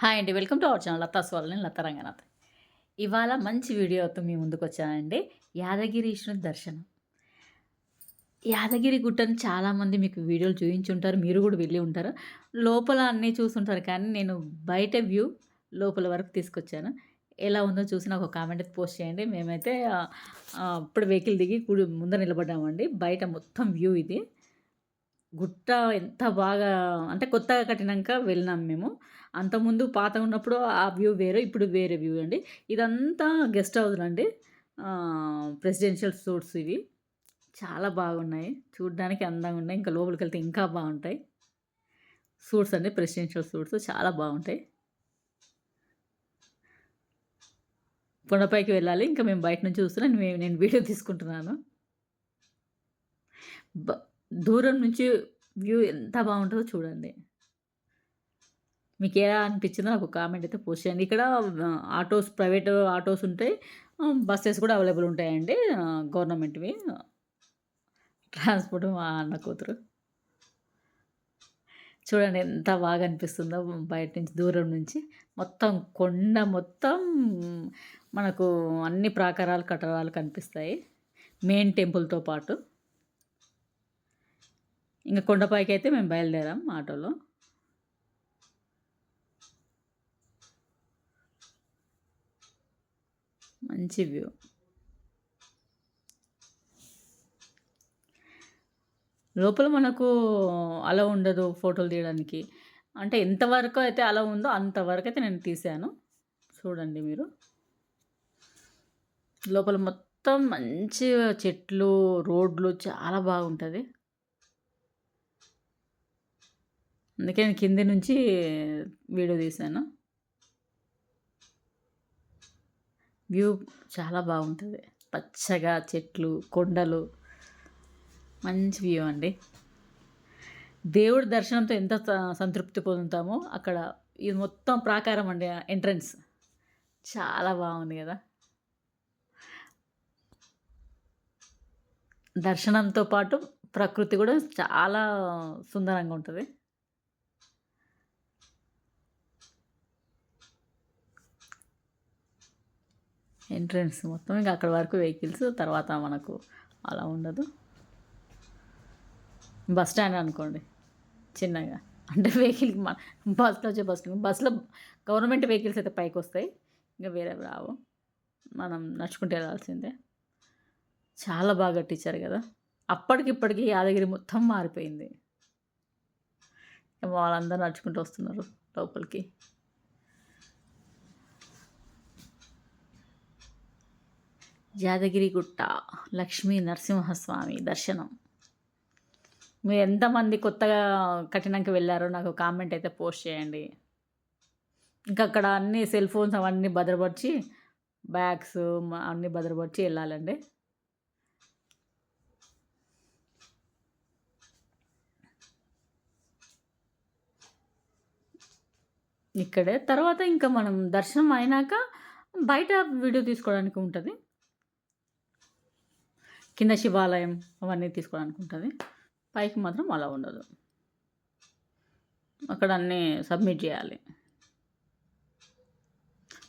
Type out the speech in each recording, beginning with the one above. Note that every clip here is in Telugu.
హాయ్ అండి. Welcome to our channel Latha స్వాల్ నేను లతా రంగనాథ్. ఇవాళ మంచి వీడియోతో మీ ముందుకు వచ్చానండి. యాదగిరీశ్వరుని దర్శనం. యాదగిరి గుట్టను చాలామంది మీకు వీడియోలు చూపించుంటారు. మీరు కూడా వెళ్ళి ఉంటారు. లోపల అన్నీ చూసుంటారు కానీ నేను బయట వ్యూ లోపల వరకు తీసుకొచ్చాను. ఎలా ఉందో చూసి నాకు ఒక కామెంట్ అయితే పోస్ట్ చేయండి. మేమైతే అప్పుడు ఇప్పుడు వెహికల్ దిగి కుడి ముందర నిలబడ్డామండి. బయట మొత్తం వ్యూ ఇది. గుట్ట ఎంత బాగా అంటే కొత్తగా కట్టినాక వెళ్ళినాం మేము. అంతకుముందు పాత ఉన్నప్పుడు ఆ వ్యూ వేరే ఇప్పుడు వేరే వ్యూ అండి. ఇదంతా గెస్ట్ హౌస్లు అండి. ప్రెసిడెన్షియల్ సూట్స్ ఇవి. చాలా బాగున్నాయి. చూడడానికి అందంగా ఉన్నాయి. ఇంకా లోపలికి వెళ్తే ఇంకా బాగుంటాయి. సూట్స్ అండి ప్రెసిడెన్షియల్ సూట్స్ చాలా బాగుంటాయి. కొండపైకి వెళ్ళాలి. ఇంకా మేము బయట నుంచి చూస్తున్నాం నేను వీడియో తీసుకుంటున్నాను. దూరం నుంచి వ్యూ ఎంత బాగుంటుందో చూడండి. మీకు ఎలా అనిపించిందో నాకు కామెంట్ అయితే పోస్ట్ చేయండి. ఇక్కడ ఆటోస్ ప్రైవేట్ ఆటోస్ ఉంటాయి. బస్సెస్ కూడా అవైలబుల్ ఉంటాయండి. గవర్నమెంట్వి. ట్రాన్స్పోర్ట్ మా అన్న కూతురు. చూడండి ఎంత బాగా అనిపిస్తుందో బయట నుంచి దూరం నుంచి. మొత్తం కొండ మొత్తం మనకు అన్ని ప్రాకారాలు కట్టడాలు కనిపిస్తాయి. మెయిన్ టెంపుల్తో పాటు. ఇంకా కొండపైకి అయితే మేము బయలుదేరాం ఆటోలో. మంచి వ్యూ. లోపల మనకు అలా ఉండదు ఫోటోలు తీయడానికి. అంటే ఎంతవరకు అయితే అలా ఉందో అంతవరకు అయితే నేను తీసాను చూడండి మీరు. లోపల మొత్తం మంచి చెట్లు రోడ్లు చాలా బాగుంటుంది. అందుకే నేను కింది నుంచి వీడియో తీశాను వ్యూ చాలా బాగుంటుంది. పచ్చగా చెట్లు కొండలు. మంచి వ్యూ అండి. దేవుడి దర్శనంతో ఎంత స- సంతృప్తి పొందుతామో అక్కడ ఇది మొత్తం ప్రాకారం అండి ఎంట్రన్స్. చాలా బాగుంది కదా. దర్శనంతో పాటు ప్రకృతి కూడా చాలా సుందరంగా ఉంటుంది. ఎంట్రన్స్ మొత్తం ఇంకా అక్కడ వరకు వెహికల్స్ తర్వాత మనకు అలా ఉండదు. బస్ స్టాండ్ అనుకోండి చిన్నగా. అంటే వెహికల్కి మన బస్లో వచ్చే బస్ బస్సులో గవర్నమెంట్ వెహికల్స్ అయితే పైకి వస్తాయి ఇంకా వేరే రావు. మనం నడుచుకుంటూ వెళ్ళాల్సిందే. చాలా బాగా టీచర్ కదా. అప్పటికిప్పటికి యాదగిరి మొత్తం మారిపోయింది. వాళ్ళందరూ నడుచుకుంటూ వస్తున్నారు లోపలికి. యాదగిరిగుట్ట లక్ష్మీ నరసింహస్వామి దర్శనం. మీరు ఎంతమంది కొత్తగా కట్టినాక వెళ్ళారో నాకు కామెంట్ అయితే పోస్ట్ చేయండి. ఇంకా అక్కడ అన్ని సెల్ ఫోన్స్ అవన్నీ భద్రపరిచి బ్యాగ్స్ అన్నీ భద్రపరిచి వెళ్ళాలండి. ఇక్కడే. తర్వాత ఇంకా మనం దర్శనం అయినాక బయట వీడియో తీసుకోవడానికి ఉంటుంది. కింద శివాలయం అవన్నీ తీసుకోవడానికి ఉంటుంది పైకి మాత్రం అలా ఉండదు. అక్కడ అన్నీ సబ్మిట్ చేయాలి.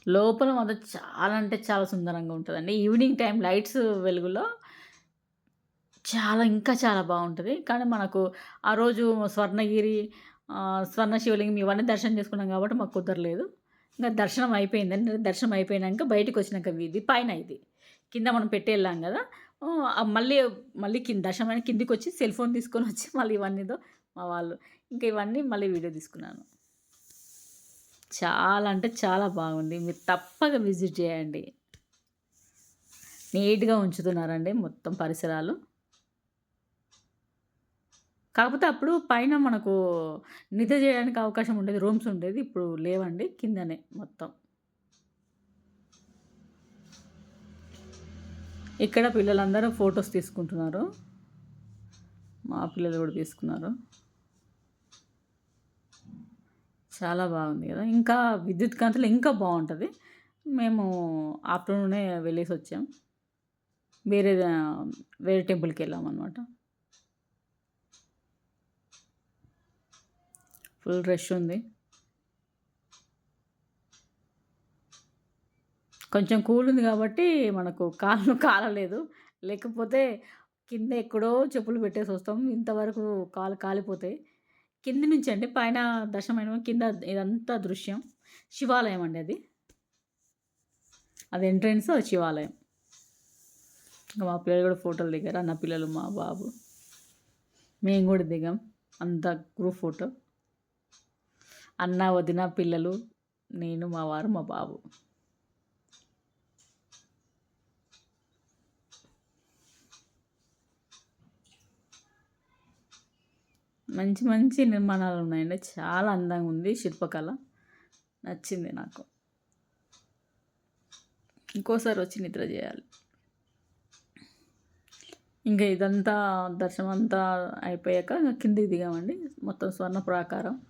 లోపల మాత్రం చాలా అంటే చాలా సుందరంగా ఉంటుందండి. ఈవినింగ్ టైం లైట్స్ వెలుగులో చాలా ఇంకా చాలా బాగుంటుంది. కానీ మనకు ఆ రోజు స్వర్ణగిరి స్వర్ణ శివలింగం ఇవన్నీ దర్శనం చేసుకున్నాం కాబట్టి మాకు కుదరలేదు. ఇంకా దర్శనం అయిపోయిందండి. దర్శనం అయిపోయినాక బయటకు వచ్చినాక ఇది పైన ఇది. కింద మనం పెట్టేళ్ళాం కదా మళ్ళీ మళ్ళీ కింద దర్శనమైన కిందికి వచ్చి సెల్ ఫోన్ తీసుకొని వచ్చి మళ్ళీ ఇవన్నీదో మా వాళ్ళు. ఇంకా ఇవన్నీ మళ్ళీ వీడియో తీసుకున్నాను. చాలా అంటే చాలా బాగుంది. మీరు తప్పక విజిట్ చేయండి. నీట్గా ఉంచుతున్నారండి మొత్తం పరిసరాలు. కాకపోతే అప్పుడు పైన మనకు నిద్ర చేయడానికి అవకాశం ఉండేది. రూమ్స్ ఉండేది. ఇప్పుడు లేవండి. కిందనే మొత్తం. ఇక్కడ పిల్లలందరూ ఫొటోస్ తీసుకుంటున్నారు. మా పిల్లలు కూడా తీసుకున్నారు. చాలా బాగుంది కదా. ఇంకా విద్యుత్ కాంతులు ఇంకా బాగుంటుంది. మేము ఆఫ్టర్నూనే వెళ్ళేసి వచ్చాం. వేరే వేరే టెంపుల్కి వెళ్ళాం అనమాట ఫుల్ రష్ ఉంది. కొంచెం కూల్ ఉంది కాబట్టి మనకు కాళ్ళు కాలలేదు లేకపోతే కింద ఎక్కడో చెప్పులు పెట్టేసి వస్తాం. ఇంతవరకు కాలు కాలిపోతాయి కింది నుంచి అండి పైన దశమైన కింద ఇదంతా దృశ్యం. శివాలయం అండి అది. అది ఎంట్రెన్స్ అది శివాలయం. ఇంకా మా పిల్లలు కూడా ఫోటోలు దిగారు. అన్న పిల్లలు మా బాబు. మేము కూడా దిగాం. అంత గ్రూప్ ఫోటో. అన్న వదిన పిల్లలు నేను మా వారు మా బాబు. మంచి మంచి నిర్మాణాలు ఉన్నాయండి చాలా అందంగా ఉంది శిల్పకళ. నచ్చింది నాకు. ఇంకోసారి వచ్చి నిద్ర చేయాలి. ఇంకా ఇదంతా దర్శనం అంతా అయిపోయాక కిందికి దిగామండి. మొత్తం స్వర్ణ ప్రాకారం.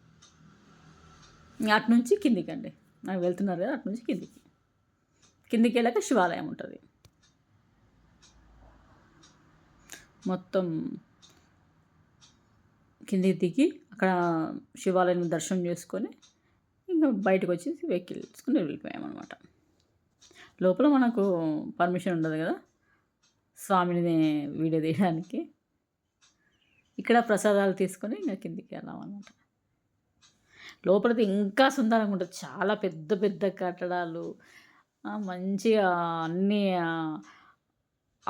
అటు నుంచి కిందికి అండి. నాకు వెళ్తున్నారు కదా అటు నుంచి కిందికి. కిందికి వెళ్ళాక శివాలయం ఉంటుంది. మొత్తం కిందికి దిగి అక్కడ శివాలయం దర్శనం చేసుకొని ఇంకా బయటకు వచ్చేసి వెహికల్ తీసుకుని వెళ్ళిపోయామన్నమాట. లోపల మనకు పర్మిషన్ ఉండదు కదా. స్వామిని వీడియో తీయడానికి. ఇక్కడ ప్రసాదాలు తీసుకొని ఇంకా కిందికి వెళ్ళామన్నమాట. లోపలది ఇంకా సుందరంగా ఉంటుంది. చాలా పెద్ద పెద్ద కట్టడాలు. మంచిగా అన్ని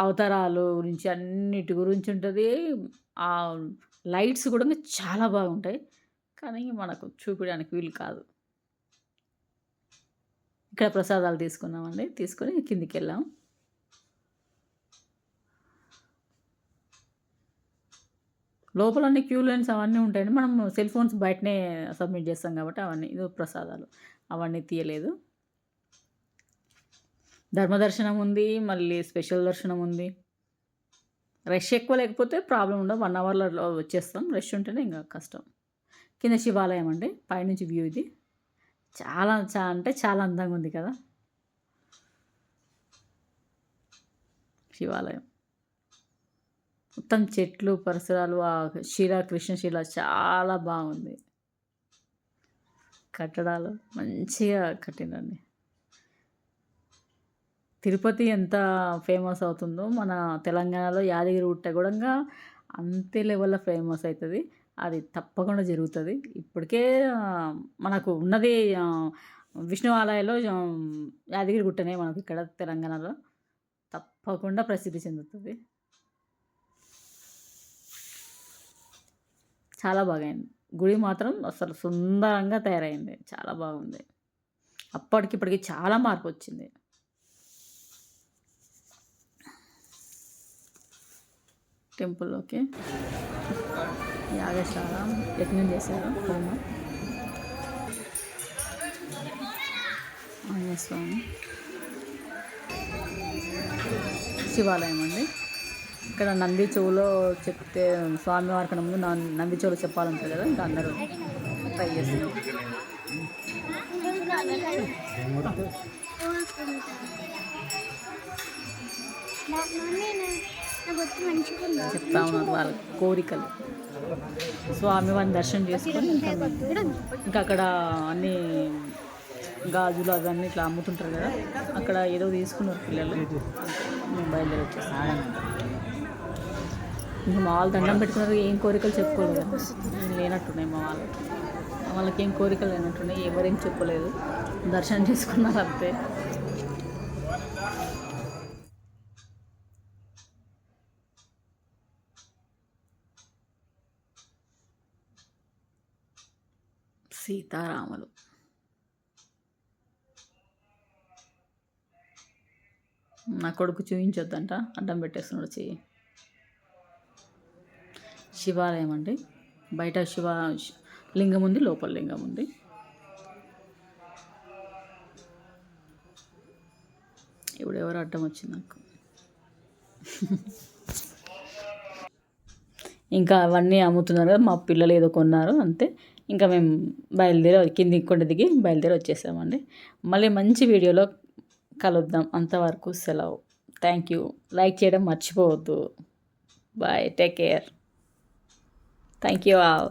అవతారాలు గురించి అన్నిటి గురించి ఉంటుంది. ఆ లైట్స్ కూడా చాలా బాగుంటాయి. కానీ మనకు చూపించడానికి వీలు కాదు. ఇక్కడ ప్రసాదాలు తీసుకున్నామండి తీసుకొని కిందికి వెళ్ళాం లోపల అన్ని క్యూ లైన్స్ అవన్నీ ఉంటాయండి. మనం సెల్ ఫోన్స్ బయటనే సబ్మిట్ చేస్తాం కాబట్టి అవన్నీ ఇది ప్రసాదాలు. అవన్నీ తీయలేదు. ధర్మదర్శనం ఉంది మళ్ళీ స్పెషల్ దర్శనం ఉంది. రష్ ఎక్కువ లేకపోతే ప్రాబ్లం ఉండదు వన్ అవర్లో వచ్చేస్తాం. రష్ ఉంటేనే ఇంకా కష్టం. కింద శివాలయం అండి. పైనుంచి వ్యూ ఇది. చాలా చా అంటే చాలా అందంగా ఉంది కదా. శివాలయం. మొత్తం చెట్లు పరిసరాలు ఆ శిల కృష్ణశిల చాలా బాగుంది. కట్టడాలు మంచిగా కట్టినండి తిరుపతి ఎంత ఫేమస్ అవుతుందో మన తెలంగాణలో యాదగిరి గుట్ట కూడా అంతే లెవెల్లో ఫేమస్ అవుతుంది అది తప్పకుండా జరుగుతుంది. ఇప్పటికే మనకు ఉన్నది విష్ణు ఆలయంలో యాదగిరి గుట్టనే మనకు ఇక్కడ తెలంగాణలో తప్పకుండా ప్రసిద్ధి చెందుతుంది. చాలా బాగైంది. గుడి మాత్రం అసలు సుందరంగా తయారైంది. చాలా బాగుంది. అప్పటికిప్పటికి చాలా మార్పు వచ్చింది. టెంపుల్లోకి యాగశాల యజ్ఞం చేశారు హోమం ఆంజనేయ స్వామి. శివాలయం అండి. ఇక్కడ నంది చెవులో చెప్తే స్వామివారి కన్నా ముందు నంది చెవులో చెప్పాలంటారు కదా ఇంకా అందరూ ట్రై చేస్తున్నారు. చెప్తా ఉన్నారు వాళ్ళ కోరికలు. స్వామి వారిని దర్శనం చేసుకొని ఇంకా అక్కడ అన్ని గాజులు అవన్నీ ఇట్లా అమ్ముతుంటారు కదా అక్కడ ఏదో తీసుకున్నారు పిల్లలు. మేము బయలుదేరి వచ్చేసాం. ఇంకా మా వాళ్ళు దండం పెట్టుకున్నారు ఏం కోరికలు చెప్పుకోలేదు లేనట్టున్నాయి మా వాళ్ళకి. వాళ్ళకి ఏం కోరికలు లేనట్టున్నాయి ఎవరేం చెప్పలేదు. దర్శనం చేసుకున్నారు అంతే. సీతారాములు. నా కొడుకు చూపించొద్దంట అడ్డం పెట్టేస్తున్నాడు చెయ్యి. శివాలయం అండి. బయట శివ లింగం ఉంది లోపల లింగం ఉంది. ఇప్పుడు ఎవరు అడ్డం వచ్చింది నాకు. ఇంకా అవన్నీ అమ్ముతున్నారు కదా మా పిల్లలు ఏదో కొన్నారు అంతే. ఇంకా మేము బయలుదేరి కింది కొండ దిగి బయలుదేరి వచ్చేసామండి. మళ్ళీ మంచి వీడియోలో కలుద్దాం. అంతవరకు సెలవు. థ్యాంక్ యూ లైక్ చేయడం మర్చిపోవద్దు. Bye take care thank you all